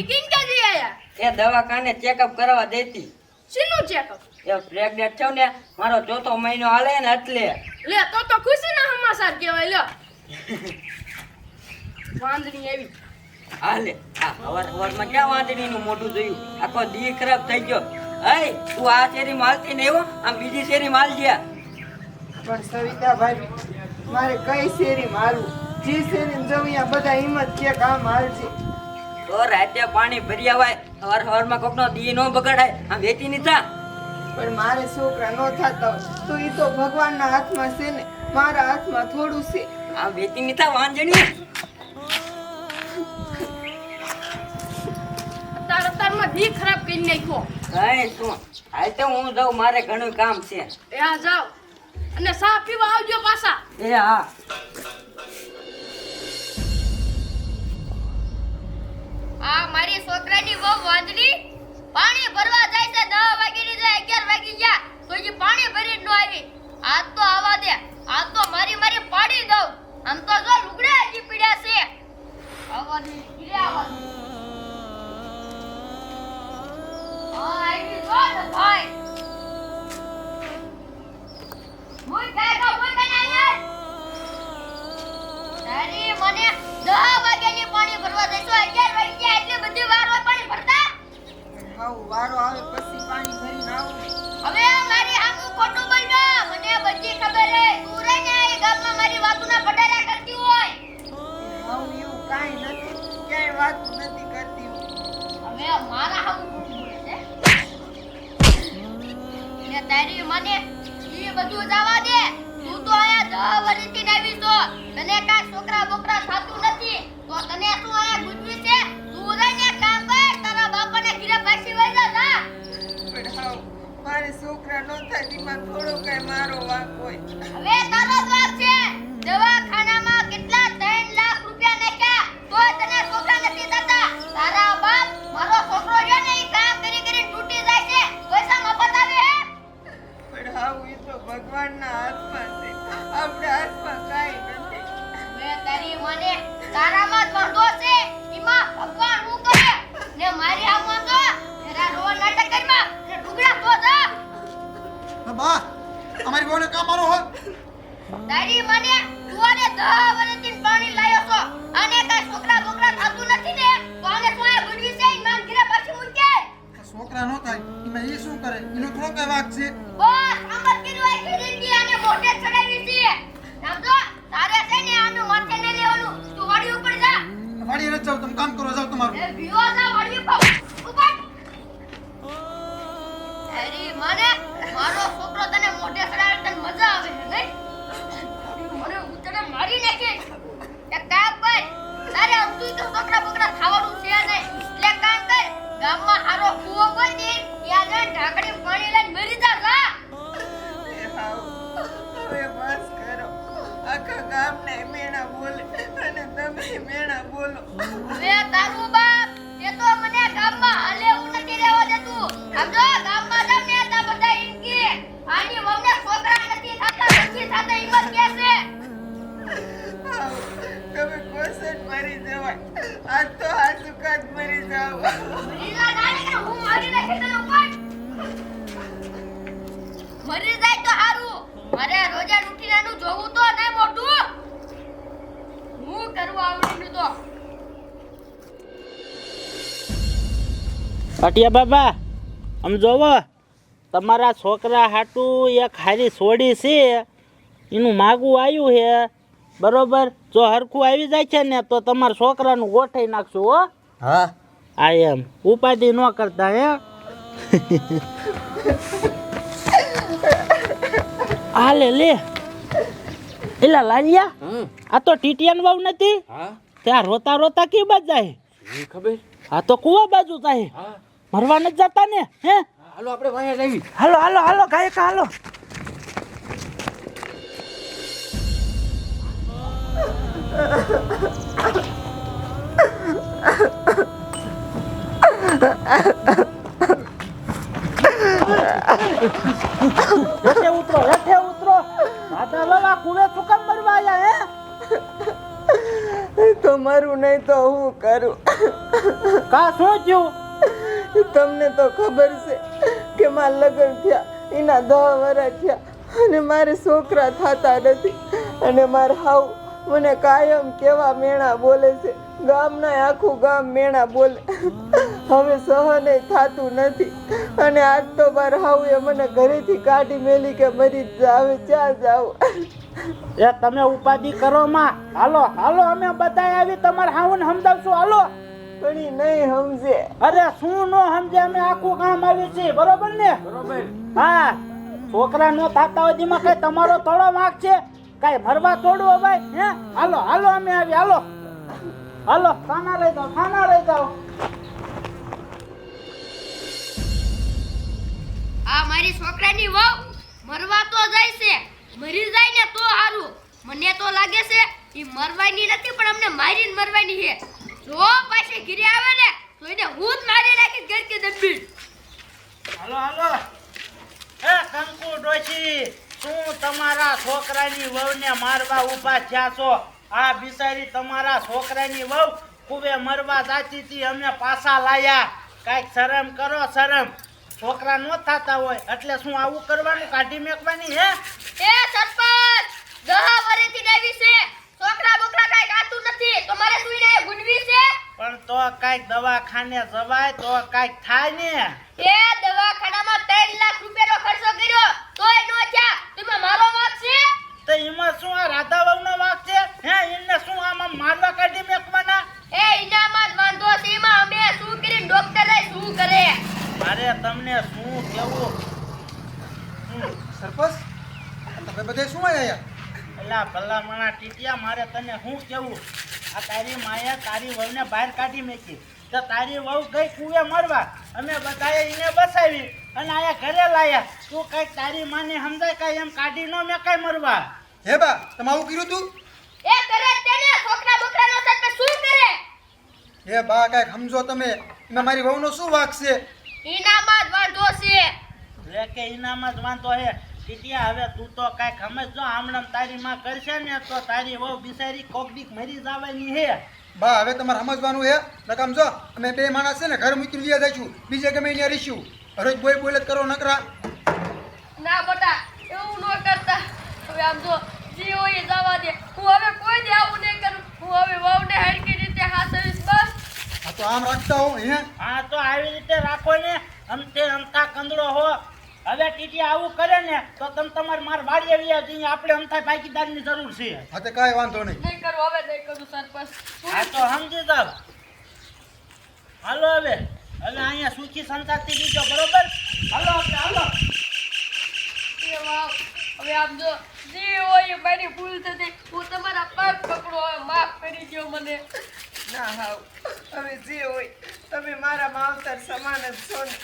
ઈ કિંકા જઈ આયા? એ દવાખાને ચેકઅપ કરવા દેતી. શીનું ચેકઅપ એ પ્રેગ્નેન્ટ છો ને મારો ચોથો મહિનો હાલે ને એટલે. લે તો તો ખુશીના સમાચાર કહેવાય લ્યો. વાંદણી આવી હાલે. આ હવાર હવારમાં ક્યાં વાંદડીનું મોઢું જોયું? આખો દી ખરાબ થઈ ગયો. અય તું આ શેરી માલતી ને એવો આમ બીજી શેરી માલ ગયા. પણ સવિતા ભાઈ મારે કઈ શેરી મારું જે શેરી જવું બધા હિંમત કે કામ હાલશે. તો રાતે પાણી ભરી આવાય. હવાર હવારમાં કોકનો દી નો બગડાય. આમ વેચી ની થા. પણ મારે છોકરા નો થતા. તો એ તો ભગવાનના હાથમાં છે ને. મારા હાથમાં થોડું છે. આમ વેચી ની થા વાંજણી તાર અતારમાં ધી ખરાબ કરી નાખ્યો. કઈ શું. હાલ તો હું જાઉં મારે ઘણું કામ છે. એ હા જાઓ. અને સા પીવા આવજો પાછા. એ હા. છોકરાની બહુ વાંદરી પાણી ભરવા જાય છે દવા વાગી ની જાય, અગિયાર વાગી ગયા તો હજી પાણી ભરી ન આવી. આજ તો આવા દે, આજ તો મારી મારી પાડી દઉં. આમ તો જો લુગડા હજી પીડ્યા છે. મને તારી મને. એ બધું જવા દે. તું તો અહીંયા 10 વર્ષથી નાવી છો તને કાંઈ છોકરા બોકરા સાતું નથી. તો તને શું આયા કરે. એનો થોડો કઈ વાક છે. બસ આંબર કીધું આ ખીરીંગી આને મોઢે ચડાવી છે. સમજો તારે છે ને આનું માથે ને લેવાનું. તું વાડી ઉપર જા. વાડી રચ જાવ તમે કામ કરો જાવ તમારું. એ ભીઓ જા વાડી ઉપર. ઉપર. અરે મને મારો છોકરો તને મોઢે ચડાવે તને મજા આવે નહીં? મને તને મારી નાખીશ એક કામ કર. તારે અમતું તો છોકરા બોકરા ખાવાનું છે નહીં. એટલે કામ કર. ગામમાં હારો કૂવો કોઈ દે મરી જાય તો સારું મારે રોજે ઉઠીને એનું જોવું તો નહીં મોટું. હું કરવું આવડ્યું તો. અટિયા બાબા આમ જોવો તમારા છોકરા હાટું એક હારી સોડી છે. એનું માગું આવ્યું છે. બરોબર જો હરખું આવી જાય છે ને તો તમારા છોકરાનું ગોઠવી નાખશું હો. હા. આ એમ. ઉપાધિ ન કરતા હે. આ લે. લે એલા લાલિયા આ તો ટીટીયાન વાવ નથી? ત્યાં રોતા રોતા કી બાજ જાય? એ ખબર? આ તો કુવા બાજુ જાય. હા. મરવા નથી જતા ને હે? હાલો આપણે વાયા જાવી હાલો હાલો હાલો ગાયક હાલો. હેઠે ઉતરો હેઠે બાબા કુવે શું કામ મરવા આયા હે? તો તો મરું નહીં તો હું કરું? કા શું થયું? તમને તો ખબર છે કે મારા લગ્ન થયા એના દહ વર્ષ થયા અને મારે છોકરા થતા નથી અને મારે હાવ મને કાયમ કેવા મેણા બોલે છે. ગામના આખું ગામ મેણા બોલે. હવે સહને થતું નથી. અને આજ તો બાર હાવ એ મને ઘરેથી કાઢી મેલી કે મરી જાવે ક્યાં જાવ. એ તમે ઉપાધિ કરો માં. હાલો હાલો અમે બધા આવી તમારે હાવન સમજાવશું. હાલો. પણ ઈ નહીં સમજે. અરે શું નો સમજે? અમે આખું કામ આવ્યું છીએ. બરોબર ને? હા. છોકરા નો થાતા હોય કઈ તમારો થોડો વાંક છે? કઈ મરવા થોડું ભાઈ હે? હાલો હાલો અમે આવી હાલો. હાલો ખાના લઈ જાઓ ખાના લઈ જાઓ. આ મારી છોકરાની વહુ મરવા તો જાય છે મરી જાય ને તો સારું મને તો લાગે છે એ મરવાની નથી પણ અમને મારીને મરવાની છે. જો પાછી ઘરે આવે ને તો એને હું જ મારી નાખી ઘર કે દબી હાલો હાલો. એ કંકુ ડોશી. શું તમારા છોકરાની વહુને મારવા ઊભા થયા છો? આ બિચારી તમારા છોકરાની વહુ કુવે મરવા જાતી હતી અમે પાછા લાયા. કાંઈક શરમ કરો શરમ. છોકરા નો થતા હોય એટલે શું આવું કરવાનું કાઢી મેકવાની હે? એ સરપંચ દહા વરેથી દેવી છે. છોકરા બોકરા કાંઈક આતું નથી તમારે સુઈને ગુંડવી છે. પણ તો કાંઈક દવાખાને જવાય તો કાંઈક થાય ને. એ દવાખાનામાં 3 લાખ રૂપિયાનો ખર્ચો કર્યો તોય નો થયા તેમાં મારો વાંક છે તો એમાં શું આ રાધા વહુનો વાંક છે? હે એમને શું આમાં મારવા કાઢી મેકવાના? એ ઇનામાં જ વાંધો છે. એમાં અમે શું કરી ડોક્ટરે શું કરે? મારે તમને શું કેવું? સરપંચ તમે બધે શું આવ્યા અલા ભલા મણા ટીટિયા મારે તને શું કેવું? આ તારી માએ તારી વહુને બહાર કાઢી મેકી. તો તારી વહુ ગઈ કુએ મરવા. અમે બધાએ એને બસાવી. અને આયા ઘરે લાયા. તું કઈ તારી માને સમજાય કાંઈ એમ કાઢી ન મેકાય મરવા? હે બા તમે આવું કર્યું તું? એ કરે તેને છોકરા બોકરાનો સાથ મેં શું કરે? હે બા કાંઈક સમજો તમે. ને મારી વહુનો શું વાક છે? ઈનામાં જ વાંધો છે. લે કે ઈનામાં જ વાંધો હે ટીટિયા હવે તું તો કાંઈક સમજજો આમણમ તારી માં કરશે ને તો તારી વહુ બિચારી કોક દીક મરી જવાની હે બા હવે તમારે સમજવાનું હે નકામ જો અમે બે માણસ છે ને ઘર મૂકી લઈ જઈશું. બીજે ગમે ત્યાં રહીશું. રોજ બોય બોલ જ કરો નકરા. ના બટા એવું ન કરતા. હવે આમ જો જે હોય એ જવા દે. હું હવે કોઈ દે આવું નહીં કરું. હું હવે વહુને હરકી રીતે હાથવીશ બસ. આ તો આમ રાખતા હો હે? હા તો આવી રીતે રાખો ને. અમતે અમતા કંદડો હો. હવે ટીટી આવું કરે ને તો તમ તમાર માર વાડી આવી જઈએ આપણે અમથા ભાગીદારની જરૂર છે. હા તે કાઈ વાંધો નહીં. નહીં કરું હવે નહીં કરું સરપંચ આ તો સમજી જાવ હાલો હવે. હવે અહીંયા સુખી સંતાતી દીજો બરોબર? હાલો આપણે હાલો. હવે આમ જો મારી ભૂલ થતી, હું તમારા પાક પકડો માફ કરી દો મને. ના, હાવ. હવે જે હોય, તમે મારા માવતર સમાન જ છો ને.